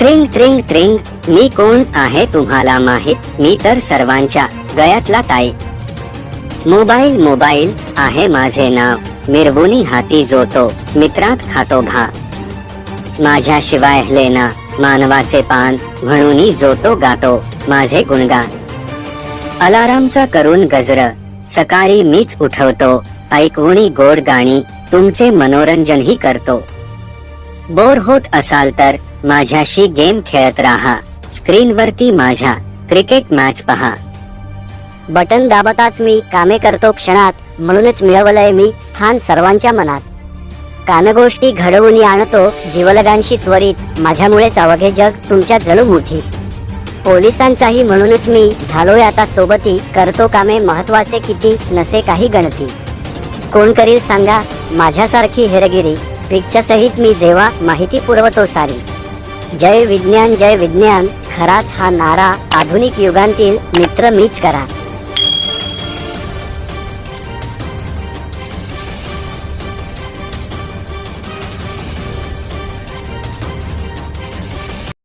ट्रिंग ट्रिंग ट्रिंग. मी कोण आहे तुम्हाला माहीत? मी तर सर्वांच्या गळ्यातला ताई. मोबाईल मोबाईल आहे माझे नाव. मिरवुनी हाती जोतो मित्रात खातो भा. माझ्याशिवाय लेना मानवाचे पान म्हणून जोतो गातो माझे गुणगान. अलारामचा करून गजर. सकाळी मीच उठवतो ऐकवणी गोड गाणी तुमचे मनोरंजनही करतो. बोर होत असाल तर माझ्याशी गेम खेळत राहा. स्क्रीनवरती माझ्या क्रिकेट मॅच पहा. बटन दाबताच मी कामे करतो क्षणात म्हणूनच मिळवलंय मी स्थान सर्वांच्या मनात. कानगोष्टी घडवून आणतो जीवलगांशी त्वरित माझ्यामुळेच अवघे जग तुमच्या जणू मुठी. पोलिसांचाही म्हणूनच मी झालोय आता सोबती करतो कामे महत्त्वाचे किती नसे काही गणती. कोण करील सांगा माझ्यासारखी हेरगिरी पिकच्या सहित मी जेव्हा माहिती पुरवतो सारी. जय विज्ञान जय विज्ञान. खराच हा नारा आधुनिक युगांतील मित्र मीच करा.